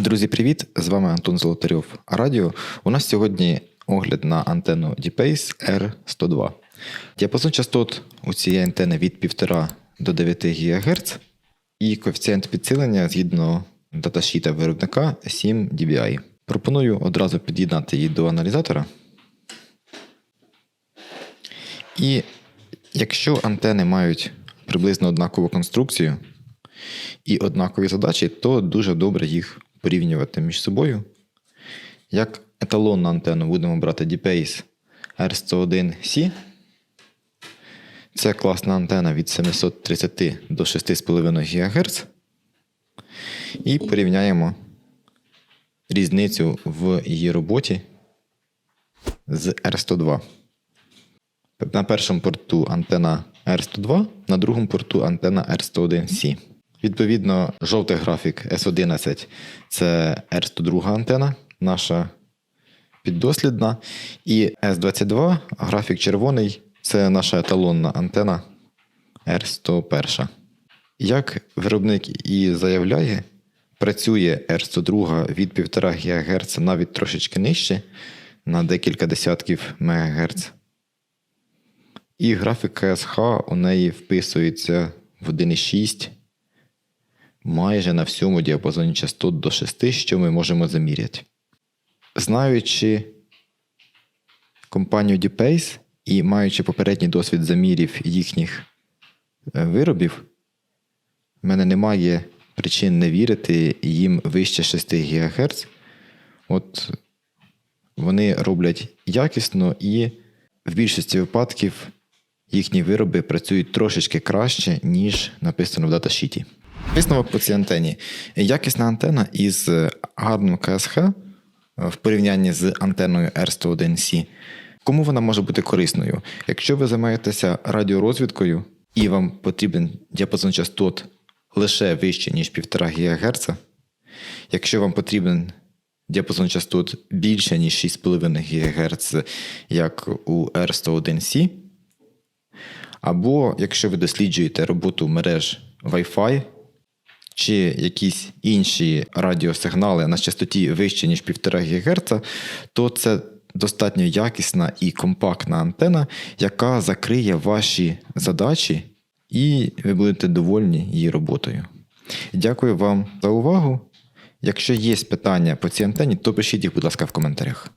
Друзі, привіт! З вами Антон Золотарьов Радіо. У нас сьогодні огляд на антенну DPace R102. Діапазон частот у цієї антени від 1,5 до 9 ГГц і коефіцієнт підсилення згідно даташіта виробника 7 dBi. Пропоную одразу під'єднати її до аналізатора. І якщо антени мають приблизно однакову конструкцію і однакові задачі, то дуже добре їх порівнювати між собою. Як еталонну антенну будемо брати DPace R101C. Це класна антена від 730 до 6,5 ГГц. І порівняємо різницю в її роботі з R102. На першому порту антена R102, на другому порту антена R101C. Відповідно, жовтий графік S11 це R102 антена, наша піддослідна. І S22, графік червоний це наша еталонна антена R101. Як виробник і заявляє, працює R102 від 1,5 ГГц навіть трошечки нижче, на декілька десятків МГц. І графік КСХ у неї вписується в 1,6 майже на всьому діапазоні частот до 6, що ми можемо заміряти. Знаючи компанію DPace і маючи попередній досвід замірів їхніх е, виробів, в мене немає причин не вірити їм вище 6 ГГц. От вони роблять якісно і в більшості випадків їхні вироби працюють трошечки краще, ніж написано в даташіті. Висновок по цій антені. Якісна антена із гарним КСХ в порівнянні з антеною R101C. Кому вона може бути корисною? Якщо ви займаєтеся радіорозвідкою і вам потрібен діапазон частот лише вище, ніж 1,5 ГГц, якщо вам потрібен діапазон частот більше, ніж 6,5 ГГц, як у R101C, або якщо ви досліджуєте роботу мереж Wi-Fi, чи якісь інші радіосигнали на частоті вище, ніж 1,5 ГГц, то це достатньо якісна і компактна антена, яка закриє ваші задачі, і ви будете довольні її роботою. Дякую вам за увагу. Якщо є питання по цій антені, то пишіть їх, будь ласка, в коментарях.